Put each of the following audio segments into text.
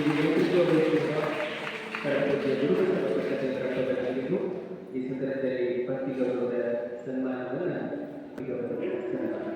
ಇದು ಯೋಚಿಸುವುದಕ್ಕಿಂತ ಕರಪತ್ರರು ಕರಪತ್ರರಾಗಿದ್ದು ಈ ಸಂದರ್ಭದಲ್ಲಿ ಪತ್ರಿಕೆಯವರ ಸನ್ಮಾನವನ್ನು ಸನ್ಮಾನ.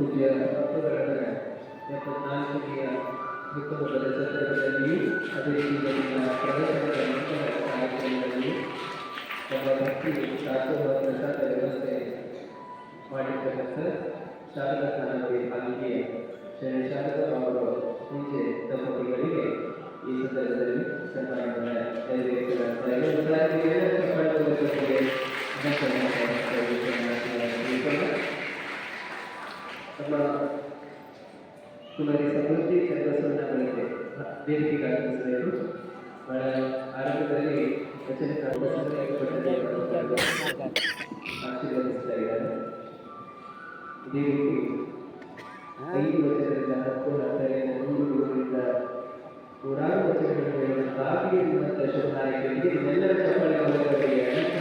ಅದೇ ರೀತಿ ನಿಮ್ಮೆಲ್ಲರ ಚಪ್ಪಾಳೆಗಳು ಅನಂತ ಇವತ್ತಿನ ಕಾರ್ಯಕ್ರಮದಲ್ಲಿ ಆರೋಗ್ಯ ವತಿಯಿಂದ ಗೌರವದ ಸನ್ಮಾನವನ್ನು ನೆರವೇರಿಸುತ್ತಾರೆ ಪೂಜ್ಯ ಭಕ್ತಗಣರ ಎಪ್ಪತ್ನಾಲ್ಕನೆಯ ಹುಟ್ಟುಹಬ್ಬದ ಸಂದರ್ಭದಲ್ಲಿಯೂ ಅದೇ ರೀತಿ ನಿಮ್ಮ ಪ್ರದರ್ಶನದ ನಂತರ ಕಾರ್ಯಕ್ರಮದಲ್ಲಿಯೂ ತಮ್ಮ ಭಕ್ತಿ ದಾಸೋಹ ಪ್ರಸಾದ ವ್ಯವಸ್ಥೆ ಮಾಡಿರ್ತಕ್ಕಂಥ ಶಾರದಾ ಸ್ನಾನಕ್ಕೆ ಅಲ್ಲಿಗೆ ಶ್ರೀ ಶಾರದಾ ಅವರು ಪೂಜೆ ದಂಪತಿಗಳಿಗೆ ಈ ಸಂದರ್ಭದಲ್ಲಿ ಸನ್ಮಾನವನ್ನು ನೆರವೇರಿಸಲಾಗ್ತಾ ಇದೆ ಉದಾಹರಣೆಗೆ ಎಲ್ಲರ ಚಪ್ಪಾಳೆ ಕುಮಾರಿ ಸಮೃದ್ಧಿ ಚಂದ್ರಸವನ್ನ ಅವರಿಗೆ ವೇದಿಕೆಗೆ ಆಗಮಿಸಬೇಕು ಬಹಳ ಆರಂಭದಲ್ಲಿ ವಚನ ಆಶೀರ್ವದಿಸ್ತಾ ಇದ್ದಾರೆ ಇದೇ ರೀತಿ ಐದು ವಚನದಿಂದ ಹತ್ತು ಹತ್ತರಿಂದ ನೂರು ನೂರರಿಂದ ನೂರಾರು ವಚನಗಳನ್ನು ಹೇಳುವಂತಾಗಿ ಇರುವಂತಹ ಶುಭನಾಯಕರಿಗೆ ನಿಮ್ಮೆಲ್ಲರ ಚಪ್ಪಾಳೆಗಳಿಗೆ ಅನೇಕ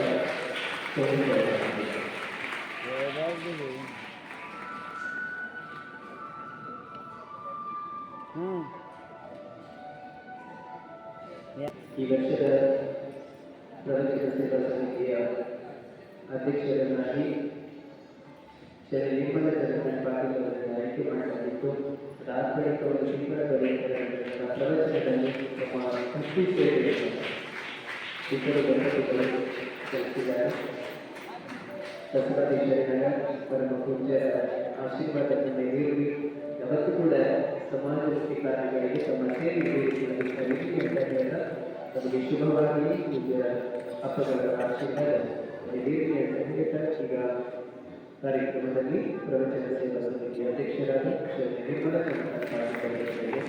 ಈ ವರ್ಷದ ಪ್ರವಚನ ಸೇವಾ ಸಮಿತಿಯ ಅಧ್ಯಕ್ಷರನ್ನಾಗಿ ಶ್ರೀ ಚಂದ್ರನ್ ಪಾಟೀಲ್ ಆಯ್ಕೆ ಮಾಡಲಾಗಿತ್ತು. ರಾಜಕೀಯವರು ಶಿಕ್ಷಣ ಬರೆಯುವ ಪ್ರವಚನದಲ್ಲಿ ತಮ್ಮ ಭಕ್ತಿ ಸೇವೆ ಇತರ ದಂಪತಿಗಳು ಸಲ್ಲಿಸಿದ್ದಾರೆ ಬಸವಾದೀಶ್ವರನ ಪರಮ ಪೂಜ್ಯರ ಆಶೀರ್ವಾದದಿಂದ ಯಾವತ್ತೂ ಕೂಡ ಸಮಾಜಮುಖಿ ಕಾರ್ಯಗಳಿಗೆ ತಮ್ಮ ಅಂತ ನಮಗೆ ಶುಭವಾಗಿ ಈಗ ಹಬ್ಬಗಳ ಆಶೀರ್ವಾದ ಹೇಳ್ತಾ ಈಗ ಕಾರ್ಯಕ್ರಮದಲ್ಲಿ ಪ್ರವಚನ ಸೇವಾ ಸಮಿತಿ ಅಧ್ಯಕ್ಷರಾದ ನಿರ್ಮಲ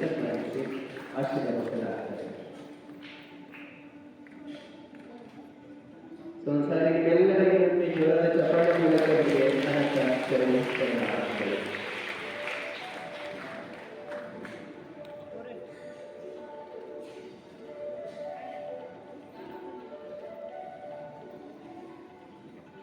ಸನ್ಮಾನಿಸಿ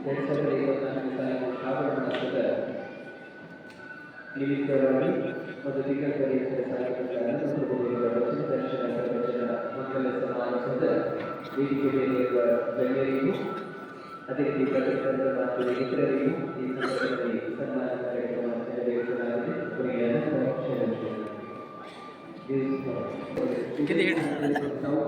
ಎರಡು ಸಾವಿರದ ಇಪ್ಪತ್ನಾಲ್ಕು ಸಾಲಿನ ನಿಮಿತ್ತವಾಗಿ ಮತ್ತು ಪರಿಸರ ಸಾಹಿತ್ಯಗಾರ ಮತ್ತು ಬೋಧಕರ ವಚನ ದರ್ಶನ ಅದೇ ರೀತಿ ಪತ್ರಕರ್ತರ ಮತ್ತು ಇತರರಿಗೂ ಈ ಸಂದರ್ಭದಲ್ಲಿ ಸನ್ಮಾನ ಕಾರ್ಯಕ್ರಮ ನೆರವೇರಿಸಲಾಗಿದೆ ಅವರಿಗೆ ಅನಂತ ಶರಣರು. ಕಿಂದಿ ಹಿಡಿ. ತಾವು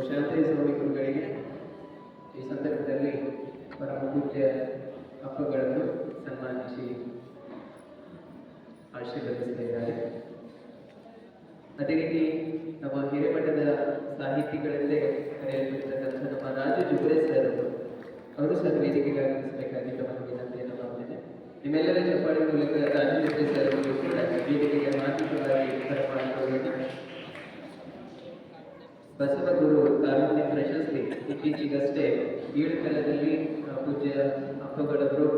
ಶಾಂತಿ ಸ್ವಾಮಿ ಗುರುಗಳಿಗೆ ಈ ಸಂದರ್ಭದಲ್ಲಿ ಪರಮ ಪೂಜ್ಯ ಹಬ್ಬಗಳನ್ನು ಸನ್ಮಾನಿಸಿ ಆಶೀರ್ವದಿಸಲಿದ್ದಾರೆ ಅದೇ ರೀತಿ ನಮ್ಮ ಹಿರೇಮಠದ ಸಾಹಿತಿಗಳಲ್ಲೇ ಕರೆಯಲ್ಪಡ್ತಕ್ಕಂಥ ನಮ್ಮ ರಾಜು ಜುಬ್ರೆ ಸರ್ ಅವರು ಅವರು ಸಹ ವೇದಿಕೆಗೆ ಆಗಮಿಸಬೇಕಾಗಿ ತಮ್ಮ ವಿನಂತಿಯನ್ನು ಮಾಡ್ತೇನೆ. ನಿಮ್ಮೆಲ್ಲರ ಚಪ್ಪಾಳಿ ಮೂಲಕ ರಾಜು ಜುಬ್ರೆ ಸರ್ ಅವರು ಕೂಡ ವೇದಿಕೆಗೆ ಮಾತುಕವಾಗಿ ಬರಮಾಡಿಕೊಳ್ಳೋಣ ಬಸವಗುರು ಕಾರುಣ್ಯ ಪ್ರಶಸ್ತಿ ಇತ್ತೀಚೆಗಷ್ಟೇ ಏಳುಕಲದಲ್ಲಿ ಪೂಜ್ಯ ಅಪ್ಪಗಳವರು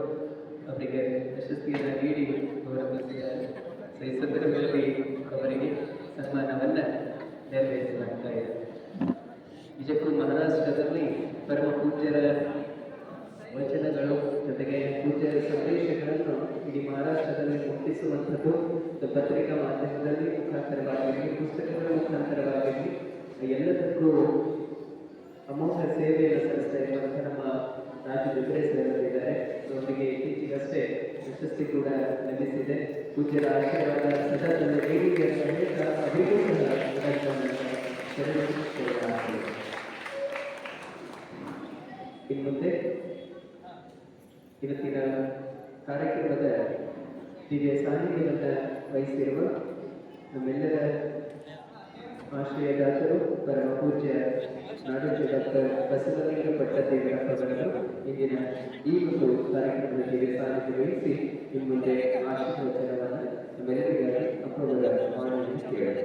ಅವರಿಗೆ ಪ್ರಶಸ್ತಿಯನ್ನು ನೀಡಿ ಗೌರವಿಸಿದ್ದಾರೆ ಸೊ ಈ ಸಂದರ್ಭದಲ್ಲಿ ಅವರಿಗೆ ಸನ್ಮಾನವನ್ನು ನೆರವೇರಿಸಲಾಗ್ತಾ ಇದೆ. ನಿಜಕ್ಕೂ ಮಹಾರಾಷ್ಟ್ರದಲ್ಲಿ ಪರಮ ಪೂಜ್ಯರ ವಚನಗಳು ಜೊತೆಗೆ ಪೂಜ್ಯರ ಸಂದೇಶಗಳನ್ನು ಇಡೀ ಮಹಾರಾಷ್ಟ್ರದಲ್ಲಿ ಮುಟ್ಟಿಸುವಂಥದ್ದು ಪತ್ರಿಕಾ ಮಾಧ್ಯಮದಲ್ಲಿ ಮುಖಾಂತರವಾಗಿರಲಿ ಎಲ್ಲದಕ್ಕೂ ಅಮೋಘ ಸೇವೆಯನ್ನು ಸಲ್ಲಿಸ್ತಾ ಇರುವಂತಹ ನಮ್ಮ ರಾಜ್ಯ ದುಗ್ರೆ ಸೇರಿದ್ದಾರೆ ಅವರಿಗೆ ಇತ್ತೀಚೆಗಷ್ಟೇ ಪ್ರಶಸ್ತಿ ಕೂಡ ಲಭಿಸಿದೆ. ಪೂಜ್ಯರ ಆಶೀರ್ವಾದ ಸದಾ ತನ್ನ ಬೇಡಿಕೆ ಸಮೇತ ಅವರಿಗೂ. ಇನ್ನು ಮುಂದೆ ಇವತ್ತಿನ ಕಾರ್ಯಕ್ರಮದ ದಿವ್ಯ ಸಾನ್ನಿಧ್ಯವನ್ನು ವಹಿಸಿರುವ ನಮ್ಮೆಲ್ಲರ ರಾಷ್ಟ್ರೀಯ ದಾಸರು ಪರಮ ಪೂಜ್ಯ ನಾಡೋಜ ಡಾಕ್ಟರ್ ಬಸವಲಿಂಗ ಭಟ್ಟದೇವರಪ್ಪರವರು ಇಂದಿನ ಈ ಒಂದು ಕಾರ್ಯಕ್ರಮದಲ್ಲಿ ಸಾಧ್ಯತೆ ವಹಿಸಿ ನಿಮ್ಮ ಮುಂದೆ ಆಶೀರ್ವಚನವನ್ನು ನಮ್ಮೆಲ್ಲರಿಗಾಗಿ ಅಪ್ಪಗಳ ಮಾಡಲು ಕೇಳಿದೆ